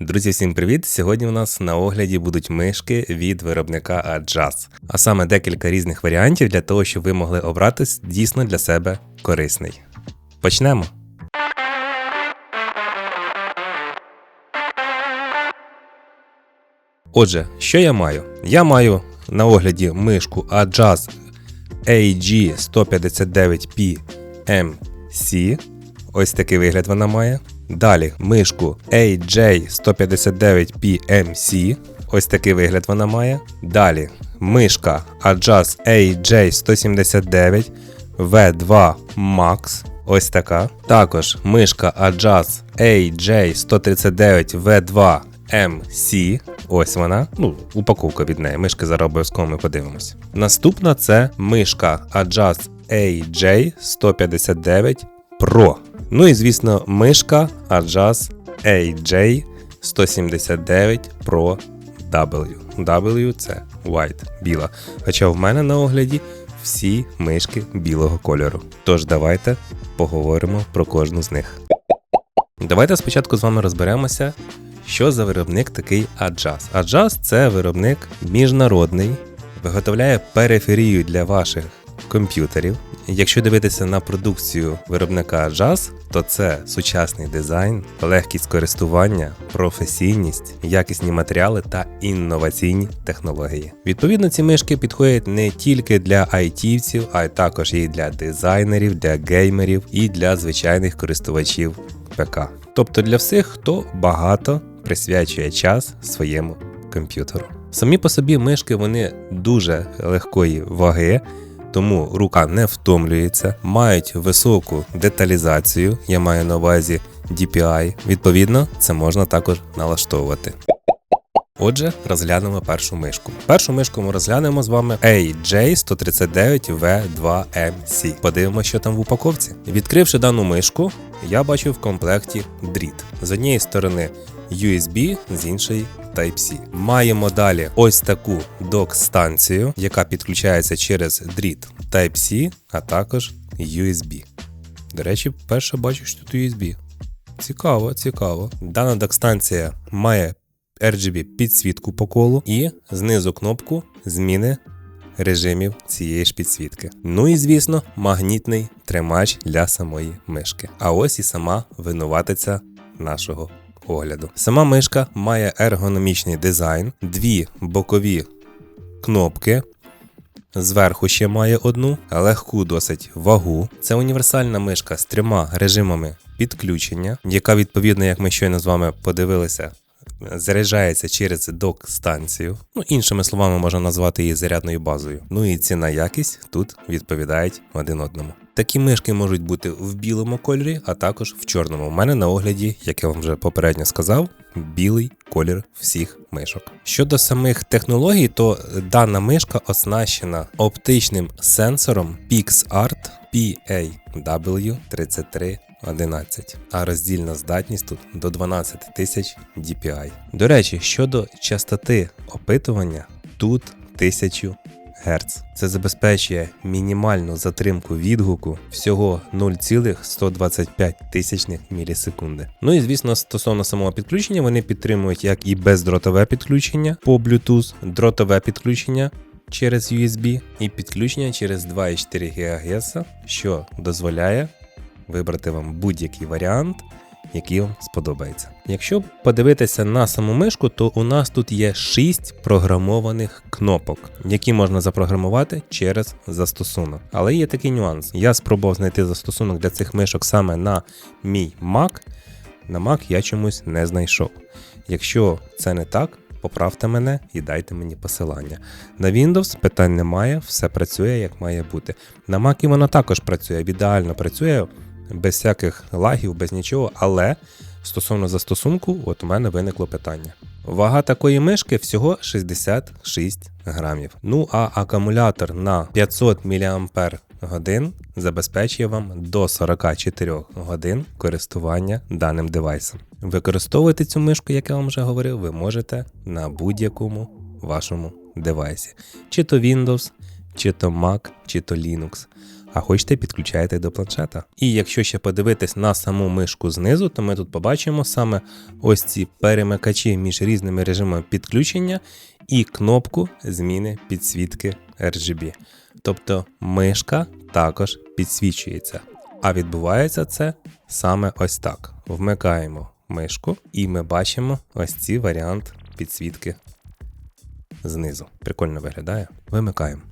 Друзі, всім привіт! Сьогодні у нас на огляді будуть мишки від виробника Adjust. А саме декілька різних варіантів для того, щоб ви могли обрати дійсно для себе корисний. Почнемо. Отже, що я маю? Я маю на огляді мишку Adjust AG159P MC. Ось такий вигляд вона має. Далі мишку AJ159PMC. Ось такий вигляд вона має. Далі мишка Adjust AJ179 V2 Max. Ось така. Також мишка Adjust AJ139 V2 MC. Ось вона. Ну, упаковка від неї. Мишки зараз обов'язково ми подивимось. Наступна це мишка Adjust AJ159 Pro. Ну і звісно, мишка Adjust AJ179 Pro W. W це white, біла. Хоча в мене на огляді всі мишки білого кольору. Тож давайте поговоримо про кожну з них. Давайте спочатку з вами розберемося, що за виробник такий Adjust. Adjust – це виробник міжнародний, виготовляє периферію для ваших комп'ютерів. Якщо дивитися на продукцію виробника Adjust, то це сучасний дизайн, легкість користування, професійність, якісні матеріали та інноваційні технології. Відповідно, ці мишки підходять не тільки для айтівців, а й також і для дизайнерів, для геймерів і для звичайних користувачів ПК. Тобто для всіх, хто багато присвячує час своєму комп'ютеру. Самі по собі мишки вони дуже легкої ваги тому рука не втомлюється, мають високу деталізацію, я маю на увазі DPI. Відповідно, це можна також налаштовувати. Отже, розглянемо першу мишку. Першу мишку ми розглянемо з вами AJ139V2MC. Подивимося, що там в упаковці. Відкривши дану мишку, я бачу в комплекті дріт. З однієї сторони USB, з іншої Type-C. Маємо далі ось таку док-станцію, яка підключається через дріт Type-C, а також USB. До речі, перше бачу, що тут USB. Цікаво, цікаво. Дана док-станція має RGB підсвітку по колу і знизу кнопку зміни режимів цієї ж підсвітки. Ну і звісно, магнітний тримач для самої мишки. А ось і сама винуватиця нашого огляду. Сама мишка має ергономічний дизайн, дві бокові кнопки. Зверху ще має одну, легку досить вагу. Це універсальна мишка з трьома режимами підключення, яка, відповідно, як ми щойно з вами подивилися, заряджається через док-станцію. Ну, іншими словами, можна назвати її зарядною базою. Ну і ціна якість тут відповідають один одному. Такі мишки можуть бути в білому кольорі, а також в чорному. У мене на огляді, як я вам вже попередньо сказав, білий колір всіх мишок. Щодо самих технологій, то дана мишка оснащена оптичним сенсором PixArt PAW3311, а роздільна здатність тут до 12 тисяч DPI. До речі, щодо частоти опитування, тут 1000 Гц. Це забезпечує мінімальну затримку відгуку всього 0,125 тисячних мілісекунди. Ну і звісно, стосовно самого підключення, вони підтримують як і бездротове підключення по Bluetooth, дротове підключення. Через USB і підключення через 2,4 ГГц, що дозволяє вибрати вам будь-який варіант, який вам сподобається. Якщо подивитися на саму мишку, то у нас тут є 6 програмованих кнопок, які можна запрограмувати через застосунок. Але є такий нюанс. Я спробував знайти застосунок для цих мишок саме на мій Mac. На Mac я чомусь не знайшов. Якщо це не так, поправте мене і дайте мені посилання. На Windows питань немає, все працює як має бути. На Mac воно також працює, ідеально працює без всяких лагів, без нічого, але стосовно застосунку, от у мене виникло питання. Вага такої мишки всього 66 грамів. Ну а акумулятор на 500 мАч забезпечує вам до 44 годин користування даним девайсом. Використовувати цю мишку, як я вам вже говорив, ви можете на будь-якому вашому девайсі. Чи то Windows, чи то Mac, чи то Linux. А хочете підключаєте до планшета. І якщо ще подивитись на саму мишку знизу, то ми тут побачимо саме ось ці перемикачі між різними режимами підключення і кнопку зміни підсвітки RGB. Тобто мишка також підсвічується. А відбувається це саме ось так. Вмикаємо мишку, і ми бачимо ось ці варіант підсвітки знизу. Прикольно виглядає. Вимикаємо.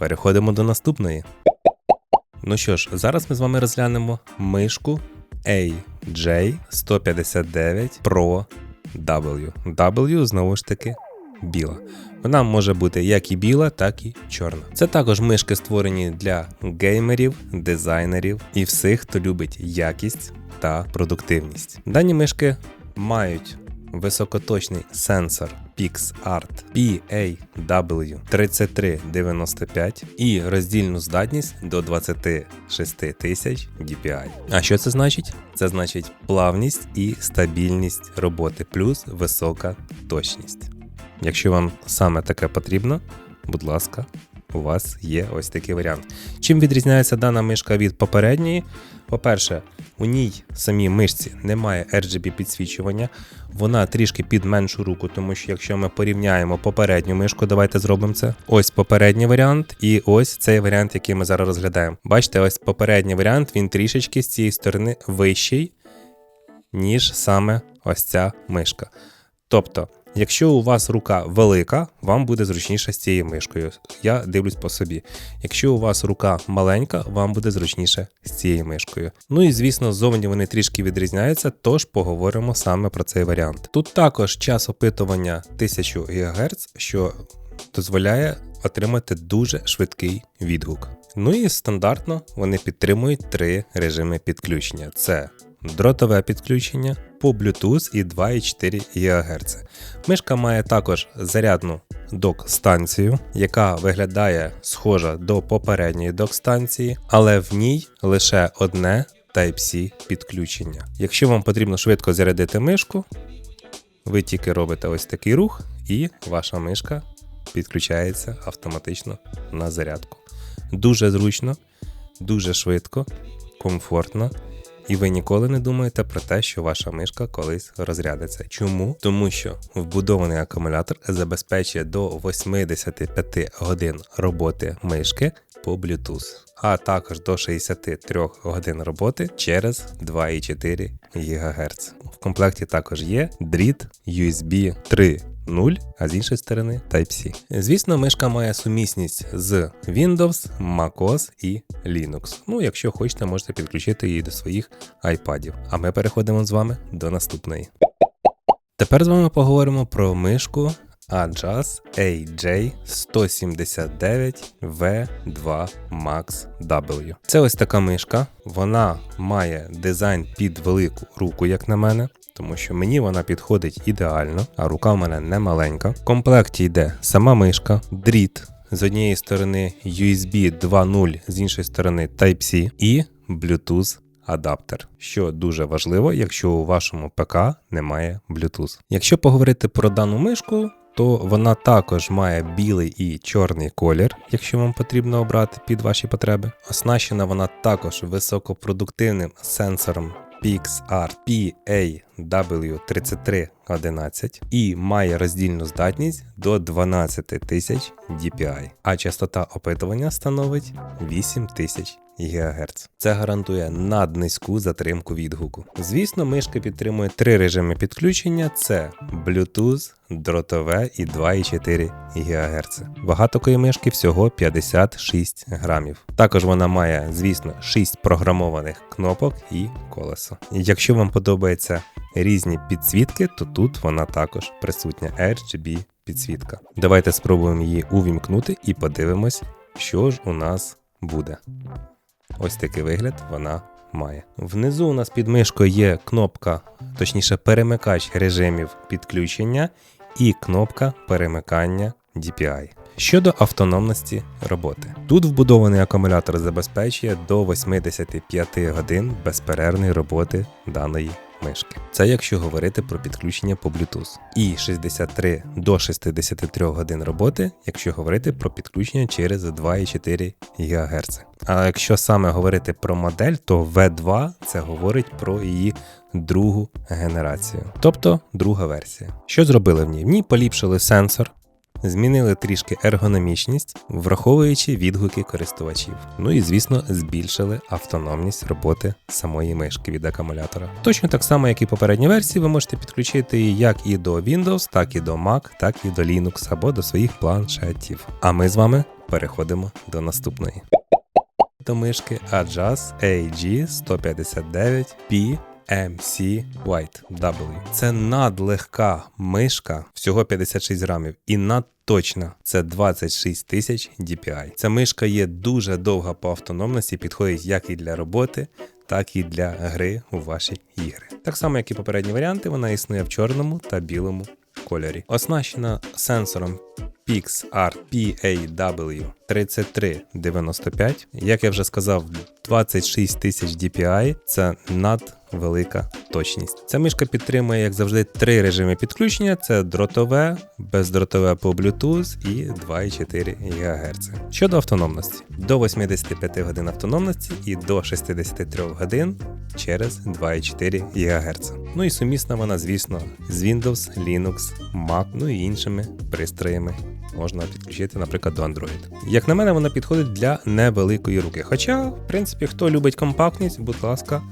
Переходимо до наступної. Ну що ж, зараз ми з вами розглянемо мишку AJ159 Pro W. W знову ж таки біла. Вона може бути як і біла, так і чорна. Це також мишки створені для геймерів, дизайнерів і всіх, хто любить якість та продуктивність. Дані мишки мають високоточний сенсор PixArt PAW3395 і роздільну здатність до 26 тисяч DPI. А що це значить? Це значить плавність і стабільність роботи, плюс висока точність. Якщо вам саме таке потрібно, будь ласка, у вас є ось такий варіант. Чим відрізняється дана мишка від попередньої? По-перше, у ній самій мишці немає RGB підсвічування, вона трішки під меншу руку, тому що якщо ми порівняємо попередню мишку, давайте зробимо це. Ось попередній варіант, і ось цей варіант, який ми зараз розглядаємо. Бачите, ось попередній варіант, він трішечки з цієї сторони вищий, ніж саме ось ця мишка. Тобто, Якщо у вас рука велика, вам буде зручніше з цією мишкою. Я дивлюсь по собі. Якщо у вас рука маленька, вам буде зручніше з цією мишкою. Ну і звісно, ззовні вони трішки відрізняються, тож поговоримо саме про цей варіант. Тут також час опитування 1000 ГГц, що дозволяє отримати дуже швидкий відгук. Ну і стандартно вони підтримують три режими підключення: це дротове підключення по Bluetooth і 2,4 ГГц. Мишка має також зарядну док-станцію, яка виглядає схожа до попередньої док-станції, але в ній лише одне Type-C підключення. Якщо вам потрібно швидко зарядити мишку, ви тільки робите ось такий рух, і ваша мишка підключається автоматично на зарядку. Дуже зручно, дуже швидко, комфортно. І ви ніколи не думаєте про те, що ваша мишка колись розрядиться. Чому? Тому що вбудований акумулятор забезпечує до 85 годин роботи мишки по Bluetooth, а також до 63 годин роботи через 2,4 ГГц. В комплекті також є дріт USB 3 0, а з іншої сторони Type-C. Звісно, мишка має сумісність з Windows, MacOS і Linux. Ну, якщо хочете, можете підключити її до своїх iPadів. А ми переходимо з вами до наступної. Тепер з вами поговоримо про мишку Adjust AJ179V2 Max W. Це ось така мишка. Вона має дизайн під велику руку, як на мене тому що мені вона підходить ідеально, а рука в мене не маленька. В комплекті йде сама мишка, дріт. З однієї сторони USB 2.0, з іншої сторони Type-C і Bluetooth адаптер, що дуже важливо, якщо у вашому ПК немає Bluetooth. Якщо поговорити про дану мишку, то вона також має білий і чорний колір, якщо вам потрібно обрати під ваші потреби. Оснащена вона також високопродуктивним сенсором PixArt PAW3311 і має роздільну здатність до 12 тисяч DPI, а частота опитування становить 8000 ГГц. Це гарантує наднизьку затримку відгуку. Звісно, мишка підтримує три режими підключення: це Bluetooth, дротове і 2,4 ГГц. Вага такої мишки всього 56 грамів. Також вона має, звісно, 6 програмованих кнопок і колесо. Якщо вам подобається різні підсвітки, то тут вона також присутня RGB підсвітка. Давайте спробуємо її увімкнути і подивимось, що ж у нас буде. Ось такий вигляд вона має. Внизу у нас під мишкою є кнопка, точніше, перемикач режимів підключення і кнопка перемикання DPI. Щодо автономності роботи, тут вбудований акумулятор забезпечує до 85 годин безперервної роботи даної мишки. Це якщо говорити про підключення по Bluetooth. І 63 до 63 годин роботи, якщо говорити про підключення через 2,4 ГГц. А якщо саме говорити про модель, то V2 це говорить про її другу генерацію, тобто друга версія. Що зробили в ній? В ній поліпшили сенсор. Змінили трішки ергономічність, враховуючи відгуки користувачів. Ну і звісно, збільшили автономність роботи самої мишки від акумулятора. Точно так само, як і попередні версії, ви можете підключити її як і до Windows, так і до Mac, так і до Linux або до своїх планшетів. А ми з вами переходимо до наступної. До мишки Adjust AG159P MC White W. Це надлегка мишка, всього 56 грамів, і надточна. Це 26 тисяч DPI. Ця мишка є дуже довга по автономності, підходить як і для роботи, так і для гри у ваші ігри. Так само, як і попередні варіанти, вона існує в чорному та білому кольорі. Оснащена сенсором PixArt PAW 3395. Як я вже сказав, 26 тисяч DPI це надвелика точність. Ця мишка підтримує, як завжди, три режими підключення: це дротове, бездротове по Bluetooth і 2,4 ГГц. Щодо автономності, до 85 годин автономності і до 63 годин через 2,4 ГГц. Ну і сумісна вона, звісно, з Windows, Linux, Mac, ну і іншими пристроями. Можна підключити, наприклад, до Android. Як на мене, вона підходить для невеликої руки. Хоча, в принципі, хто любить компактність, будь ласка,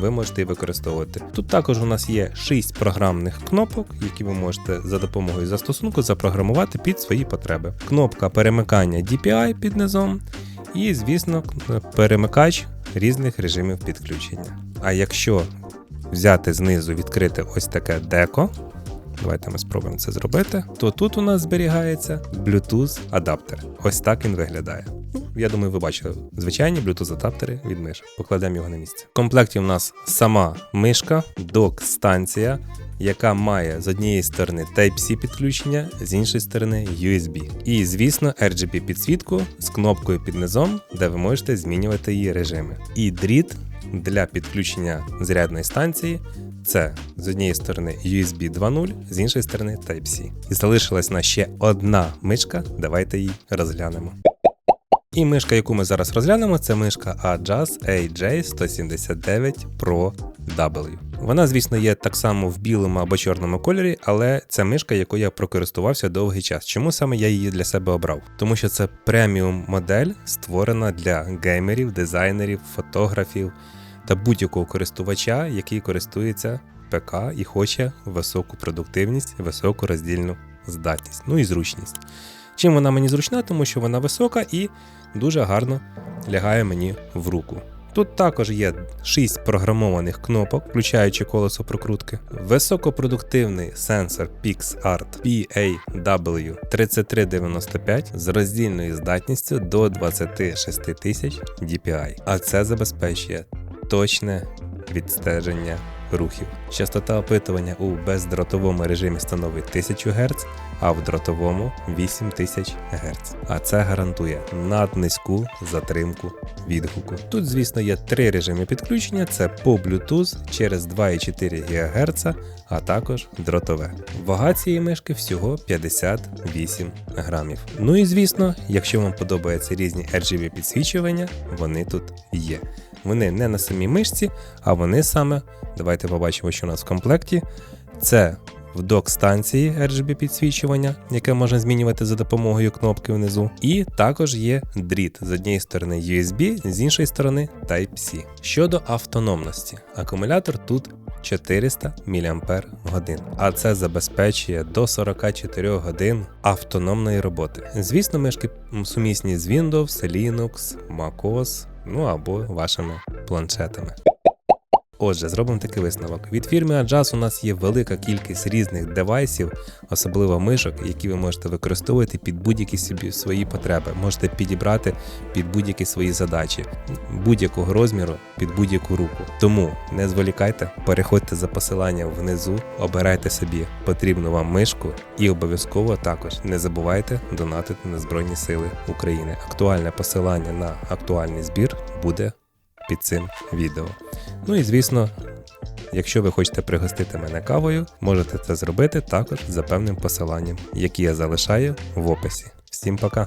ви можете її використовувати. Тут також у нас є 6 програмних кнопок, які ви можете за допомогою застосунку запрограмувати під свої потреби. Кнопка перемикання DPI під низом, і, звісно, перемикач різних режимів підключення. А якщо взяти знизу, відкрити ось таке деко. Давайте ми спробуємо це зробити. То тут у нас зберігається Bluetooth адаптер. Ось так він виглядає. Ну, я думаю, ви бачили звичайні Bluetooth адаптери від мишок. Покладемо його на місце. В комплекті у нас сама мишка, док-станція, яка має з однієї сторони Type-C підключення, з іншої сторони USB. І, звісно, RGB підсвітку з кнопкою під низом, де ви можете змінювати її режими. І дріт для підключення зарядної станції. Це з однієї сторони USB 2.0, з іншої сторони Type-C. І залишилась на ще одна мишка. Давайте її розглянемо. І мишка, яку ми зараз розглянемо, це мишка Adjust AJ179 Pro W. Вона, звісно, є так само в білому або чорному кольорі, але це мишка, якою я прокористувався довгий час. Чому саме я її для себе обрав? Тому що це преміум модель, створена для геймерів, дизайнерів, фотографів та будь-якого користувача, який користується ПК і хоче високу продуктивність, високу роздільну здатність, ну і зручність. Чим вона мені зручна, тому що вона висока і дуже гарно лягає мені в руку. Тут також є 6 програмованих кнопок, включаючи колесо прокрутки, високопродуктивний сенсор PixArt PAW3395 з роздільною здатністю до 26 тисяч DPI, а це забезпечує точне відстеження рухів. Частота опитування у бездротовому режимі становить 1000 Гц, а в дротовому 8000 Гц. А це гарантує наднизьку затримку відгуку. Тут, звісно, є три режими підключення: це по Bluetooth через 2,4 ГГц, а також дротове. Вага цієї мишки всього 58 грамів. Ну і звісно, якщо вам подобаються різні RGB підсвічування, вони тут є. Вони не на самій мишці, а вони саме, давайте побачимо, що у нас в комплекті. Це в док-станції RGB підсвічування, яке можна змінювати за допомогою кнопки внизу. І також є дріт з однієї сторони USB, з іншої сторони Type-C. Щодо автономності, акумулятор тут 400 мАч, а це забезпечує до 44 годин автономної роботи. Звісно, мишки сумісні з Windows, Linux, MacOS, ну або вашими планшетами. Отже, зробимо такий висновок. Від фірми Adjust у нас є велика кількість різних девайсів, особливо мишок, які ви можете використовувати під будь-які собі свої потреби. Можете підібрати під будь-які свої задачі, будь-якого розміру, під будь-яку руку. Тому не зволікайте, переходьте за посиланням внизу, обирайте собі потрібну вам мишку і обов'язково також не забувайте донатити на Збройні Сили України. Актуальне посилання на актуальний збір буде під цим відео. Ну і звісно, Якщо ви хочете пригостити мене кавою, можете це зробити також за певним посиланням, яке я залишаю в описі. Всім пока!